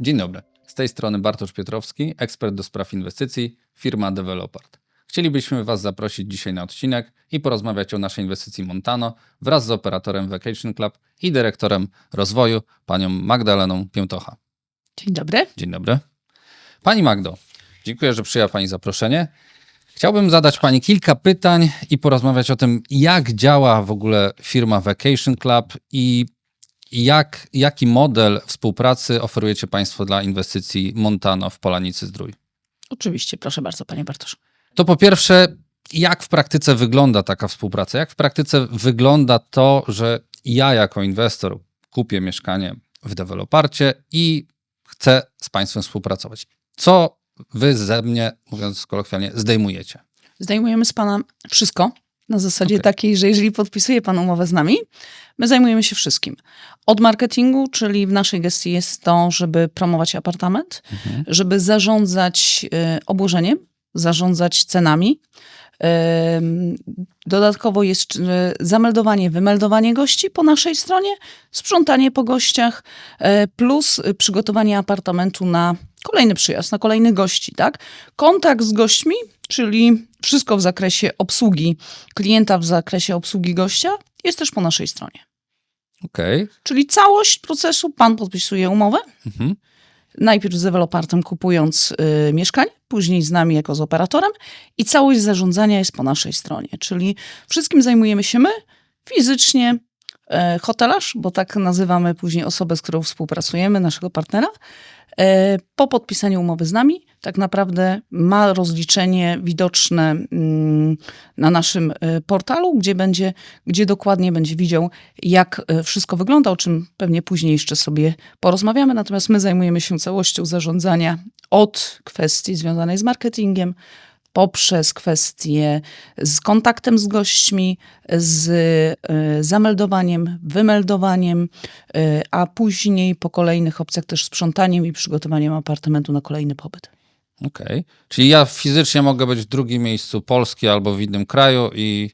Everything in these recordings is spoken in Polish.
Dzień dobry. Z tej strony Bartosz Piotrowski, ekspert do spraw inwestycji, firma Developart. Chcielibyśmy Was zaprosić dzisiaj na odcinek i porozmawiać o naszej inwestycji Montano wraz z operatorem Vacation Club i dyrektorem rozwoju, panią Magdaleną Piętocha. Dzień dobry. Dzień dobry. Pani Magdo, dziękuję, że przyjęła Pani zaproszenie. Chciałbym zadać Pani kilka pytań i porozmawiać o tym, jak działa w ogóle firma Vacation Club i jak, jaki model współpracy oferujecie Państwo dla inwestycji Montano w Polanicy Zdrój. Oczywiście, proszę bardzo, panie Bartosz. To po pierwsze, jak w praktyce wygląda taka współpraca? Jak w praktyce wygląda to, że ja jako inwestor kupię mieszkanie w deweloparcie i chcę z Państwem współpracować? Co Wy ze mnie, mówiąc kolokwialnie, zdejmujecie? Zdejmujemy z pana wszystko. Na zasadzie Okej. takiej, że jeżeli podpisuje pan umowę z nami, my zajmujemy się wszystkim. Od marketingu, czyli w naszej gestii jest to, żeby promować apartament, Mhm. żeby zarządzać y, obłożeniem, zarządzać cenami. Dodatkowo jest y, zameldowanie, wymeldowanie gości po naszej stronie, sprzątanie po gościach, y, plus przygotowanie apartamentu na kolejny przyjazd, na kolejnych gości, tak? Kontakt z gośćmi, czyli wszystko w zakresie obsługi klienta, w zakresie obsługi gościa, jest też po naszej stronie. Okej. Czyli całość procesu, pan podpisuje umowę, Mhm. Najpierw z deweloperem kupując y, mieszkanie, później z nami jako z operatorem i całość zarządzania jest po naszej stronie. Czyli wszystkim zajmujemy się my, fizycznie e, hotelarz, bo tak nazywamy później osobę, z którą współpracujemy, naszego partnera. E, po podpisaniu umowy z nami tak naprawdę ma rozliczenie widoczne mm, na naszym e, portalu, gdzie będzie, gdzie dokładnie będzie widział, jak e, wszystko wygląda, o czym pewnie później jeszcze sobie porozmawiamy. Natomiast my zajmujemy się całością zarządzania od kwestii związanej z marketingiem, poprzez kwestie z kontaktem z gośćmi, z e, zameldowaniem, wymeldowaniem, e, a później po kolejnych opcjach też sprzątaniem i przygotowaniem apartamentu na kolejny pobyt. Okej. Czyli ja fizycznie mogę być w drugim miejscu Polski albo w innym kraju i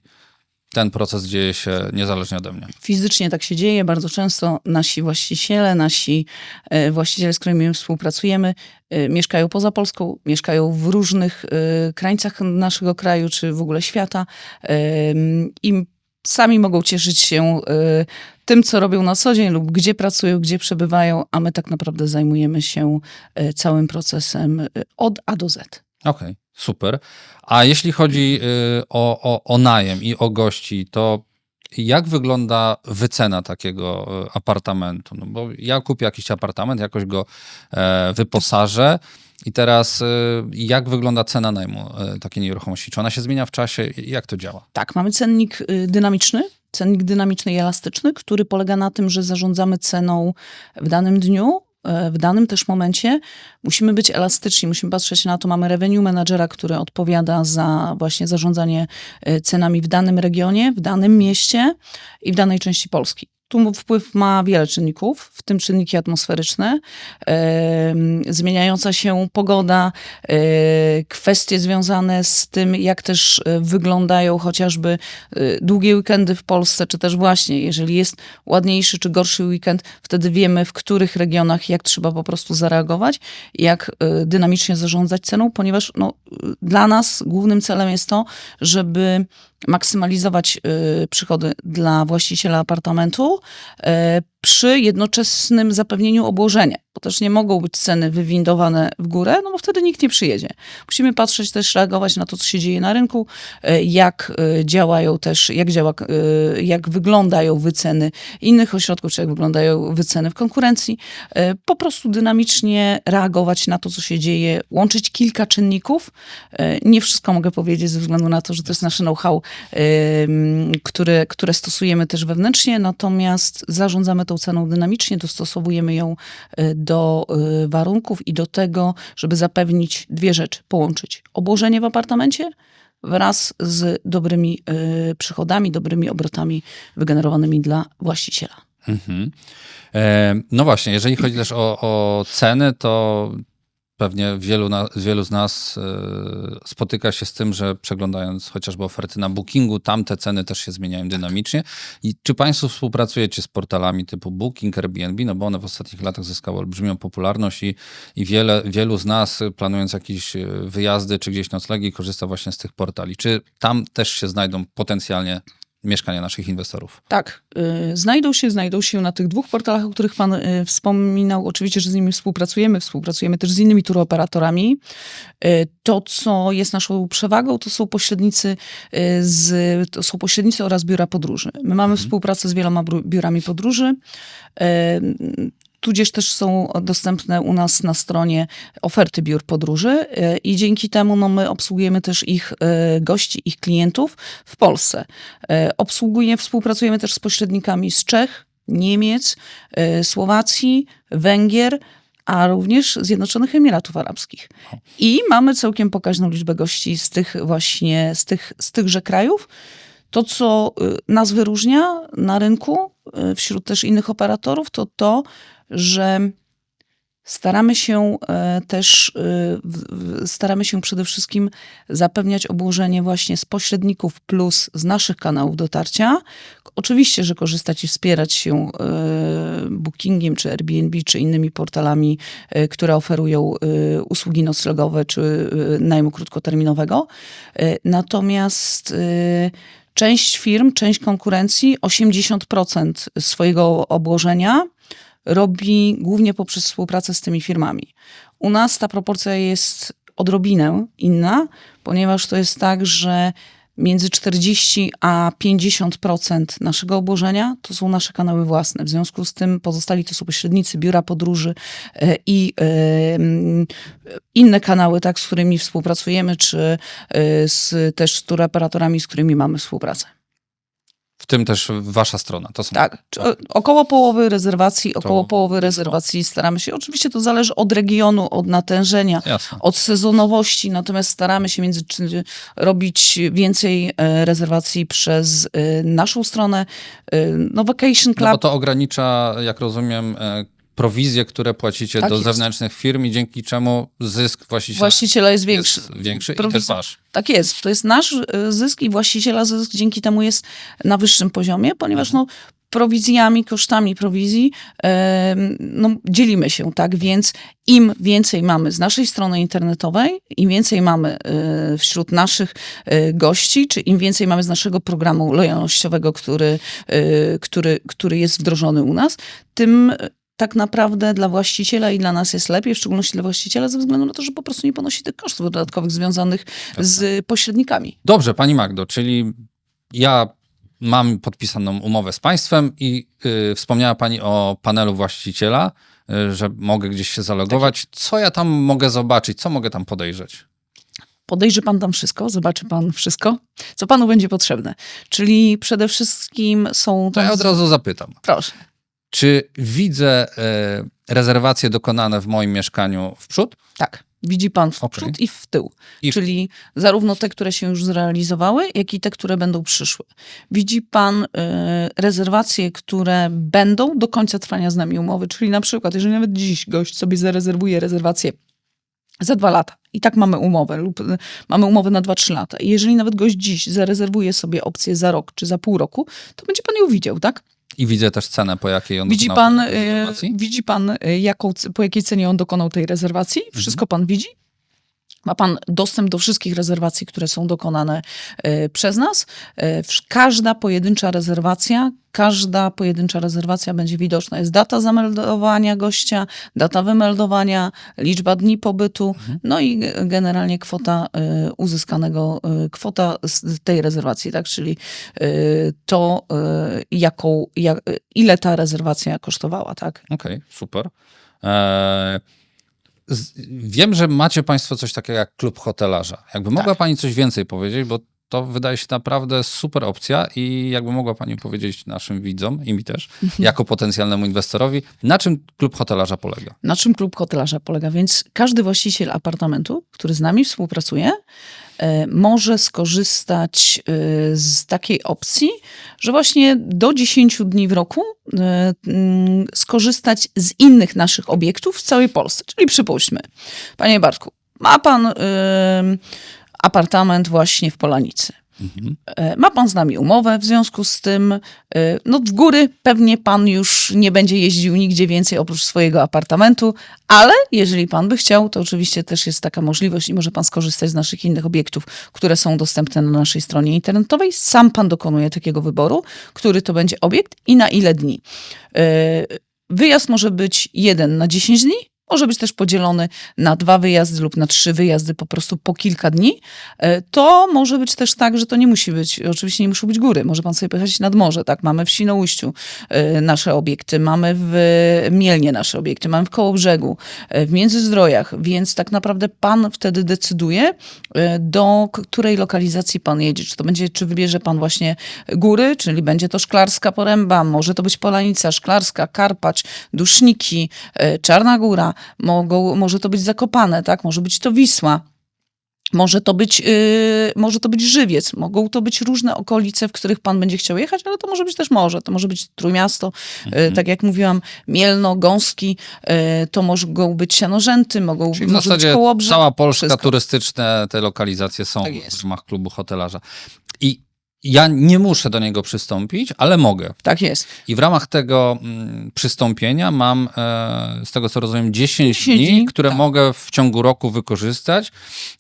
ten proces dzieje się niezależnie ode mnie. Fizycznie tak się dzieje. Bardzo często nasi właściciele, nasi e, właściciele, z którymi my współpracujemy, e, mieszkają poza Polską, mieszkają w różnych e, krańcach naszego kraju czy w ogóle świata i sami mogą cieszyć się tym, co robią na co dzień lub gdzie pracują, gdzie przebywają, a my tak naprawdę zajmujemy się całym procesem od A do Z. Okej, super. A jeśli chodzi y, o, o, o najem i o gości, to jak wygląda wycena takiego y, apartamentu? No bo ja kupię jakiś apartament, jakoś go e, wyposażę i teraz y, jak wygląda cena najmu y, takiej nieruchomości? Czy ona się zmienia w czasie? Jak to działa? Tak, mamy cennik dynamiczny, cennik dynamiczny i elastyczny, który polega na tym, że zarządzamy ceną w danym dniu, e, w danym też momencie. Musimy być elastyczni, musimy patrzeć na to. Mamy revenue managera, który odpowiada za właśnie zarządzanie e, cenami w danym regionie, w danym mieście i w danej części Polski. Tu wpływ ma wiele czynników, w tym czynniki atmosferyczne, zmieniająca się pogoda, e, kwestie związane z tym, jak też e, wyglądają chociażby e, długie weekendy w Polsce, czy też właśnie, jeżeli jest ładniejszy czy gorszy weekend, wtedy wiemy, w których regionach jak trzeba po prostu zareagować, jak dynamicznie zarządzać ceną, ponieważ no, dla nas głównym celem jest to, żeby maksymalizować y, przychody dla właściciela apartamentu y, przy jednoczesnym zapewnieniu obłożenia, bo też nie mogą być ceny wywindowane w górę, no bo wtedy nikt nie przyjedzie. Musimy patrzeć też, reagować na to, co się dzieje na rynku, y, jak y, działają też, jak działa, y, jak wyglądają wyceny innych ośrodków, czy jak wyglądają wyceny w konkurencji. Po prostu dynamicznie reagować na to, co się dzieje, łączyć kilka czynników. Nie wszystko mogę powiedzieć ze względu na to, że to jest nasze know-how, które, które stosujemy też wewnętrznie, natomiast zarządzamy tą ceną dynamicznie, dostosowujemy ją y, do y, warunków i do tego, żeby zapewnić dwie rzeczy. Połączyć obłożenie w apartamencie wraz z dobrymi y, przychodami, dobrymi obrotami wygenerowanymi dla właściciela. Mhm. E, no właśnie, jeżeli chodzi też o, o ceny, to pewnie wielu, na, wielu z nas e, spotyka się z tym, że przeglądając chociażby oferty na Bookingu, tam te ceny też się zmieniają dynamicznie. I czy Państwo współpracujecie z portalami typu Booking, Airbnb, no bo one w ostatnich latach zyskały olbrzymią popularność i, i wiele, wielu z nas planując jakieś e, wyjazdy czy gdzieś noclegi korzysta właśnie z tych portali. Czy tam też się znajdą potencjalnie mieszkania naszych inwestorów? Tak, y, znajdą się, znajdą się na tych dwóch portalach, o których pan y, wspominał. Oczywiście, że z nimi współpracujemy, współpracujemy też z innymi turoperatorami. Y, To, co jest naszą przewagą, to są pośrednicy, z, to są pośrednicy oraz biura podróży. My mamy współpracę z wieloma biurami podróży. Tudzież też są dostępne u nas na stronie oferty biur podróży y, i dzięki temu no, my obsługujemy też ich y, gości, ich klientów w Polsce. E, Obsługuje, współpracujemy też z pośrednikami z Czech, Niemiec, e, Słowacji, Węgier, a również Zjednoczonych Emiratów Arabskich. I mamy całkiem pokaźną liczbę gości z tych właśnie, z, tych, z tychże krajów. To, co y, nas wyróżnia na rynku, y, wśród też innych operatorów, to to, że staramy się e, też, w- staramy się przede wszystkim zapewniać obłożenie właśnie z pośredników plus z naszych kanałów dotarcia. Oczywiście, że korzystać i wspierać się e, Bookingiem, czy Airbnb, czy innymi portalami, e, które oferują e, usługi noclegowe, czy e, najmu krótkoterminowego. E, Natomiast e, część firm, część konkurencji, 80% swojego obłożenia robi głównie poprzez współpracę z tymi firmami. U nas ta proporcja jest odrobinę inna, ponieważ to jest tak, że między 40 a 50% naszego obłożenia to są nasze kanały własne. W związku z tym pozostali to są pośrednicy, biura podróży e, i e, inne kanały, tak, z którymi współpracujemy, czy e, z, też z turoperatorami, z którymi mamy współpracę. W tym też wasza strona. To są Tak, około połowy rezerwacji, około To- połowy rezerwacji staramy się. Oczywiście to zależy od regionu, od natężenia, Jasne. od sezonowości, natomiast staramy się między, robić więcej e, rezerwacji przez e, naszą stronę. E, No Vacation Club, No bo to ogranicza, jak rozumiem, prowizje, które płacicie Tak do jest. zewnętrznych firm i dzięki czemu zysk właściciela właściciela jest większy. jest większy i Prowizja- też wasz. Tak jest. To jest nasz e, zysk i właściciela zysk dzięki temu jest na wyższym poziomie, ponieważ no, prowizjami, kosztami prowizji e, no, dzielimy się, tak? Więc im więcej mamy z naszej strony internetowej, im więcej mamy e, wśród naszych gości, czy im więcej mamy z naszego programu lojalnościowego, który, który, który jest wdrożony u nas, tym tak naprawdę dla właściciela i dla nas jest lepiej, w szczególności dla właściciela, ze względu na to, że po prostu nie ponosi tych kosztów dodatkowych związanych z pośrednikami. Dobrze, pani Magdo, czyli ja mam podpisaną umowę z państwem i y, wspomniała pani o panelu właściciela, y, że mogę gdzieś się zalogować. Co ja tam mogę zobaczyć? Co mogę tam podejrzeć? Podejrzy pan tam wszystko, zobaczy pan wszystko, co panu będzie potrzebne. Czyli przede wszystkim są To ja od razu zapytam. Proszę. Czy widzę e, rezerwacje dokonane w moim mieszkaniu w przód? Tak. Widzi pan w Okej. przód i w tył. I- Czyli zarówno te, które się już zrealizowały, jak i te, które będą przyszły. Widzi pan y, rezerwacje, które będą do końca trwania z nami umowy. Czyli na przykład, jeżeli nawet dziś gość sobie zarezerwuje rezerwację za dwa lata i tak mamy umowę lub y, mamy umowę na 2-3 lata. I jeżeli nawet gość dziś zarezerwuje sobie opcję za rok czy za pół roku, to będzie pan ją widział, tak? I widzę też cenę, po jakiej on Widzi dokonał pan, tej y, rezerwacji. widzi pan y, jaką, po jakiej cenie on dokonał tej rezerwacji? Wszystko pan widzi? Ma pan dostęp do wszystkich rezerwacji, które są dokonane y, przez nas. Y, każda pojedyncza rezerwacja, każda pojedyncza rezerwacja będzie widoczna. Jest data zameldowania gościa, data wymeldowania, liczba dni pobytu, no i generalnie kwota y, uzyskanego, y, kwota z tej rezerwacji, tak? Czyli y, to, y, jaką, jak, ile ta rezerwacja kosztowała, tak? Okej, super. E, z, wiem, że macie Państwo coś takiego jak klub hotelarza. Jakby mogła Tak. Pani coś więcej powiedzieć, bo to wydaje się naprawdę super opcja i jakby mogła Pani powiedzieć naszym widzom i mi też, Mhm. jako potencjalnemu inwestorowi, na czym klub hotelarza polega? Na czym klub hotelarza polega? Więc każdy właściciel apartamentu, który z nami współpracuje, może skorzystać e, z takiej opcji, że właśnie do 10 dni w roku e, mm, skorzystać z innych naszych obiektów w całej Polsce. Czyli przypuśćmy, panie Bartku, ma pan apartament właśnie w Polanicy. Mhm. E, Ma pan z nami umowę, w związku z tym, e, no w góry pewnie pan już nie będzie jeździł nigdzie więcej oprócz swojego apartamentu, ale jeżeli pan by chciał, to oczywiście też jest taka możliwość i może pan skorzystać z naszych innych obiektów, które są dostępne na naszej stronie internetowej. Sam pan dokonuje takiego wyboru, który to będzie obiekt i na ile dni. E, Wyjazd może być jeden na 10 dni, może być też podzielony na dwa wyjazdy lub na trzy wyjazdy po prostu po kilka dni. E, To może być też tak, że to nie musi być, oczywiście nie muszą być góry. Może pan sobie pojechać nad morze, tak? Mamy w Świnoujściu e, nasze obiekty, mamy w Mielnie nasze obiekty, mamy w Kołobrzegu, e, w Międzyzdrojach, więc tak naprawdę pan wtedy decyduje, do której lokalizacji pan jedzie. Czy to będzie, czy wybierze pan właśnie góry, czyli będzie to Szklarska Poręba, może to być Polanica, Szklarska, Karpacz, Duszniki, Czarna Góra, mogą, może to być Zakopane, tak? Może być to Wisła. Może to, być, yy, może to być żywiec, mogą to być różne okolice, w których pan będzie chciał jechać, ale to może być też morze, to może być Trójmiasto, yy, tak jak mówiłam, Mielno, Gąski, yy, to mogą być Sianorzęty, mogą Czyli w może być zasadzie Kołobrzeg. cała Polska wszystko. turystyczne, te lokalizacje są Tak w ramach klubu hotelarza. I ja nie muszę do niego przystąpić, ale mogę. Tak jest. I w ramach tego mm, przystąpienia mam, e, z tego co rozumiem, 10, 10 dni, dni, które tak. mogę w ciągu roku wykorzystać.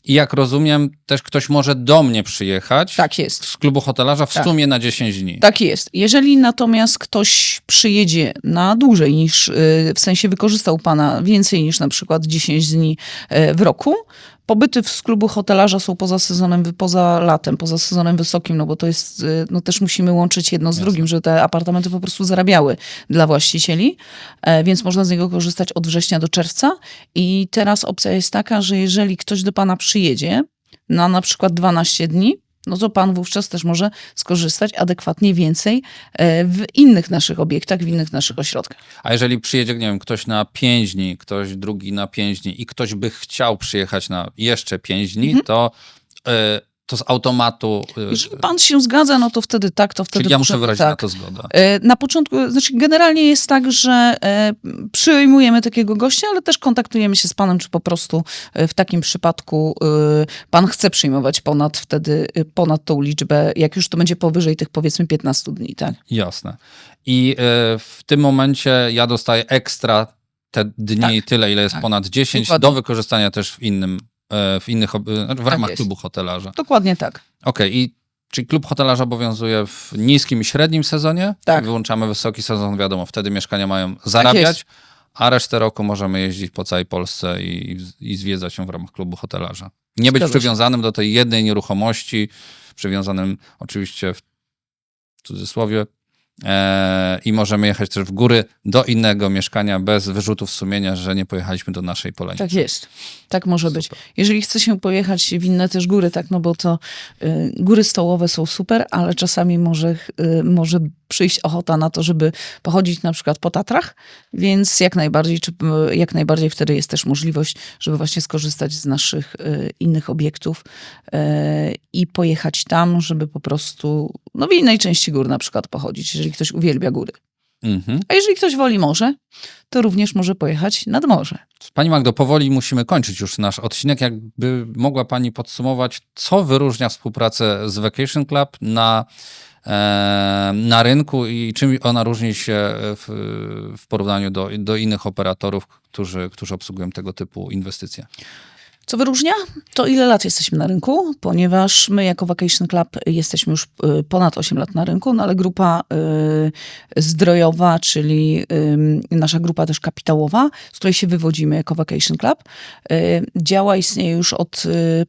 I jak rozumiem, też ktoś może do mnie przyjechać Tak jest. z klubu hotelarza w Tak. sumie na 10 dni. Tak jest. Jeżeli natomiast ktoś przyjedzie na dłużej niż, y, w sensie wykorzystał pana więcej niż na przykład 10 dni y, w roku, pobyty w klubu hotelarza są poza sezonem, poza latem, poza sezonem wysokim, no bo to jest, y, no też musimy łączyć jedno z Jasne. drugim, że te apartamenty po prostu zarabiały dla właścicieli, e, więc można z niego korzystać od września do czerwca i teraz opcja jest taka, że jeżeli ktoś do pana przyjedzie na na przykład 12 dni, no to pan wówczas też może skorzystać adekwatnie więcej e, w innych naszych obiektach, w innych naszych ośrodkach. A jeżeli przyjedzie, nie wiem, ktoś na 5 dni, ktoś drugi na 5 dni i ktoś by chciał przyjechać na jeszcze 5 dni, Mhm. to, e, to z automatu. e, Jeżeli pan się zgadza, no to wtedy tak, to wtedy czyli ja muszę wyrazić tak. na to zgodę. E, Na początku, znaczy generalnie jest tak, że e, przyjmujemy takiego gościa, ale też kontaktujemy się z panem, czy po prostu e, w takim przypadku e, pan chce przyjmować ponad wtedy, e, ponad tą liczbę, jak już to będzie powyżej tych powiedzmy 15 dni, tak? Jasne. I w tym momencie ja dostaję ekstra te dni, tyle ile jest tak. ponad 10, Dokładnie. do wykorzystania też w innym, w innych, e, w ramach jest. klubu hotelarza. Dokładnie tak. Okej, i czy klub hotelarza obowiązuje w niskim i średnim sezonie? Tak. Wyłączamy wysoki sezon, wiadomo, wtedy mieszkania mają zarabiać, a resztę roku możemy jeździć po całej Polsce i, i zwiedzać się w ramach klubu hotelarza. Nie być Zgadza przywiązanym do tej jednej nieruchomości, przywiązanym oczywiście w cudzysłowie, e, i możemy jechać też w góry do innego mieszkania bez wyrzutów sumienia, że nie pojechaliśmy do naszej Polonii. Tak jest. Tak może być. Super. Jeżeli chce się pojechać w inne też góry, tak, no bo to y, góry stołowe są super, ale czasami może, y, może przyjść ochota na to, żeby pochodzić na przykład po Tatrach, więc jak najbardziej, czy, y, jak najbardziej wtedy jest też możliwość, żeby właśnie skorzystać z naszych y, innych obiektów y, i pojechać tam, żeby po prostu, no w innej części gór na przykład pochodzić, jeżeli ktoś uwielbia góry. Mhm. A jeżeli ktoś woli morze, to również może pojechać nad morze. Pani Magdo, powoli musimy kończyć już nasz odcinek. Jakby mogła Pani podsumować, co wyróżnia współpracę z Vacation Club na, na rynku i czym ona różni się w, w porównaniu do, do innych operatorów, którzy, którzy obsługują tego typu inwestycje? Co wyróżnia? To ile lat jesteśmy na rynku, ponieważ my jako Vacation Club jesteśmy już y, ponad 8 lat na rynku, no ale grupa y, zdrojowa, czyli nasza grupa też kapitałowa, z której się wywodzimy jako Vacation Club, działa, istnieje już od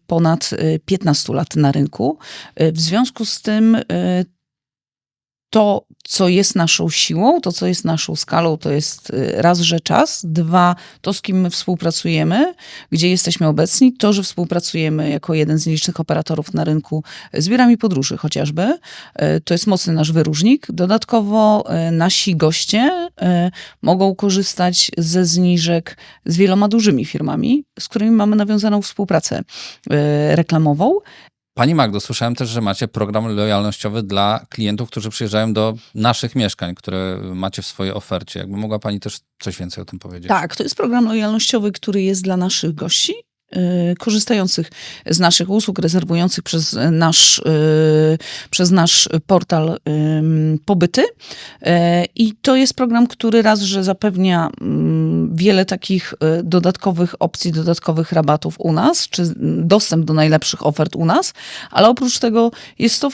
ponad y, 15 lat na rynku. W związku z tym to, co jest naszą siłą, to, co jest naszą skalą, to jest y, raz, że czas, dwa, to, z kim my współpracujemy, gdzie jesteśmy obecni, to, że współpracujemy jako jeden z nielicznych operatorów na rynku z biurami podróży chociażby, y, to jest mocny nasz wyróżnik. Dodatkowo y, nasi goście mogą korzystać ze zniżek z wieloma dużymi firmami, z którymi mamy nawiązaną współpracę reklamową. Pani Magdo, słyszałem też, że macie program lojalnościowy dla klientów, którzy przyjeżdżają do naszych mieszkań, które macie w swojej ofercie. Jakby mogła Pani też coś więcej o tym powiedzieć? Tak, to jest program lojalnościowy, który jest dla naszych gości. Y, Korzystających z naszych usług, rezerwujących przez nasz, y, przez nasz portal pobyty. E, I to jest program, który raz, że zapewnia wiele takich y, dodatkowych opcji, dodatkowych rabatów u nas, czy dostęp do najlepszych ofert u nas, ale oprócz tego jest to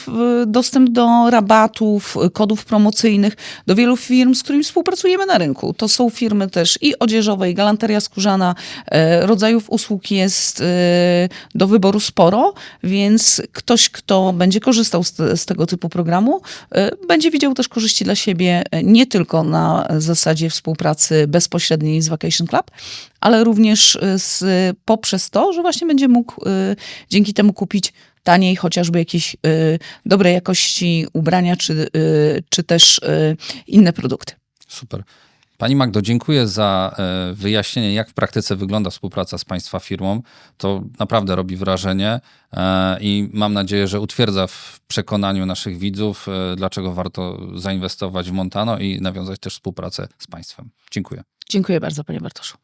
dostęp do rabatów, y, kodów promocyjnych, do wielu firm, z którymi współpracujemy na rynku. To są firmy też i odzieżowe, i galanteria skórzana. Rodzajów usług jest e, do wyboru sporo, więc ktoś, kto będzie korzystał z, z tego typu programu, e, będzie widział też korzyści dla siebie e, nie tylko na zasadzie współpracy bezpośredniej z Vacation Club, ale również z, poprzez to, że właśnie będzie mógł dzięki temu kupić taniej chociażby jakieś dobrej jakości ubrania, czy, czy też inne produkty. Super. Pani Magdo, dziękuję za e, wyjaśnienie, jak w praktyce wygląda współpraca z Państwa firmą. To naprawdę robi wrażenie e, i mam nadzieję, że utwierdza w przekonaniu naszych widzów, e, dlaczego warto zainwestować w Montano i nawiązać też współpracę z Państwem. Dziękuję. Dziękuję bardzo, panie Bartoszu.